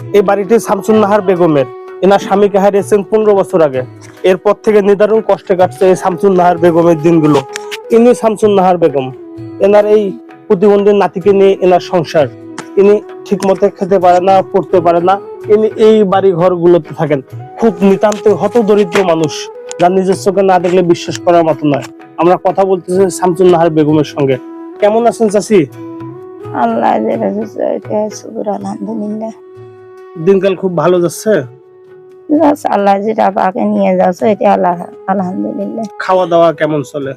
এই বাড়িটি শামসুন নাহার বেগমের। এনার স্বামীকে হারিয়েছেন পনেরো বছর আগে। এরপর থেকে নিদারুণ কষ্টে কাটছে এই শামসুন নাহার বেগমের দিনগুলো। ইনি শামসুন নাহার বেগম। এনার এই প্রতিবন্ধী নাতিকে নিয়ে এনার সংসার। ইনি ঠিক মতো খেতে পারে না, পড়তে পারে না। ইনি এই বাড়ি ঘরগুলোতে থাকেন। খুব নিতান্ত হত দরিদ্র মানুষ। যার নিজের চোখে না দেখলে বিশ্বাস করার মতো নয়। আমরা কথা বলতেছি শামসুন নাহার বেগমের সঙ্গে। কেমন আছেন চাচি? আল্লাহ আলহামদুলিল্লাহ। দিনকাল খুব ভালো যাচ্ছে? যাচ্ছে আল্লাহ যেটা পাকে নিয়ে যাচ্ছে এটা আল্লাহ আলহামদুলিল্লাহ। খাওয়া দাওয়া কেমন চলে?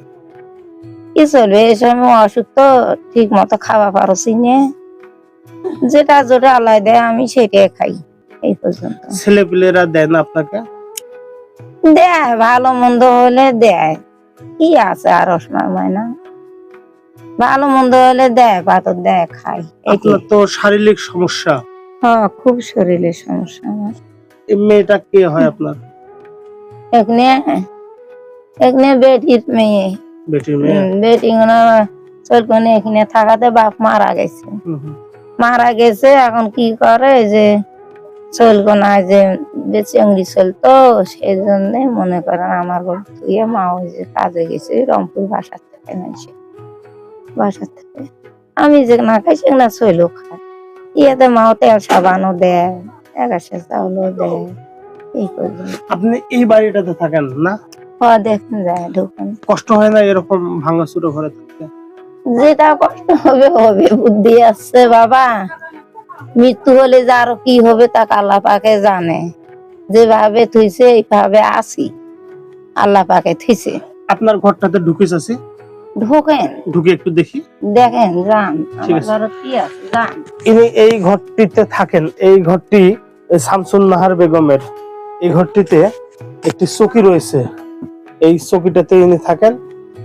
কি চলবে? এই সময় অসুখ তো ঠিক মতো খাওয়া পারছি নে। যেটা যেটা আল্লাহ দেয় আমি সেটাই খাই এই পর্যন্ত। ছেলে পেলেরা দেয় না আপনাকে? দেয় ভালো মন্দ হলে দেয়। কি আছে আর সময় না। ভালো মন্দ হলে দেয় পাথর দেয় খাই এটি তো শারীরিক সমস্যা। হ্যাঁ খুব শরীরের সমস্যা আমার। এই মেয়েটা কে হয় আপনার? এখানে এখানে বেটির মেয়ে। বেটির মেয়ে? বেটি চলকনে এখানে থাকাতে বাপ মারা গেছে। মারা গেছে এখন কি করে যে চলকোনা যে বেচঙ্গি চলতো সেই জন্য মনে করেন আমার ধুয়ে মা ওই যে কাজে গেছে রংপুর বাসার থেকে নাইছে বাসার থেকে। আমি যে না খাই সেগুলো চলো খায় ইয়েতে মাও তেল সাবানও দেয় এগাছে চাউলও দেয় এই পর্যন্ত আপনি এই বাড়িটাতে থাকেন না? হ দেখেন যায় ঢুকেন। কষ্ট হয় না এরকম ভাঙা চুরো ঘরে থাকতে? যেটা কষ্ট হবে হবে বুদ্ধি আছে বাবা। মৃত্যু হলে যে আরও কি হবে তা আল্লাহ পাকে জানে। যেভাবে থুইছে এইভাবে আসি আল্লাহ পাকে থুইছে। আপনার ঘরটাতে ঢুকিস আছি ঢোকেন। ঢুকে একটু দেখি। দেখেন যান। আমার কি আছে যান। ইনি এই ঘরটিতে থাকেন। এই ঘরটি শামসুন নাহার বেগমের। এই ঘরটিতে একটি চকি রয়েছে। এই চকিটাতে ইনি থাকেন।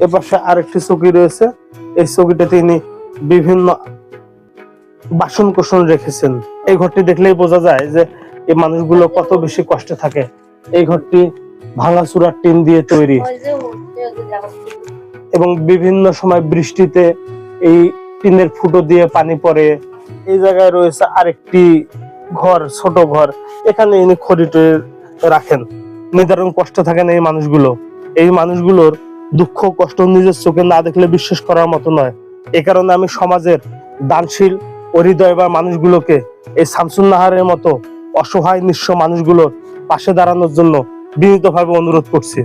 এপাশে আরেকটি চকি রয়েছে। এই চকিটাতে ইনি বিভিন্ন বাসন কোসন রেখেছেন। এই ঘরটি দেখলেই বোঝা যায় যে এই মানুষগুলো কত বেশি কষ্টে থাকে। এই ঘরটি ভাঙা চূড়ার টিন দিয়ে তৈরি। এবং বিভিন্ন সময় বৃষ্টিতে এই টিনের ফুটো দিয়ে পানি পড়ে। এই জায়গায় রয়েছে আরেকটি ঘর, ছোট ঘর। এখানে ইনি খড়ি টড়ি রাখেন। নিদারুণ কষ্ট থাকেন এই মানুষগুলো। এই মানুষগুলোর দুঃখ কষ্ট নিজের চোখে না দেখলে বিশ্বাস করার মতো নয়। এ কারণে আমি সমাজের দানশীল হৃদয় বা মানুষগুলোকে এই শামসুন নাহারের মতো অসহায় নিঃস্ব মানুষগুলোর পাশে দাঁড়ানোর জন্য বিনীতভাবে অনুরোধ করছি।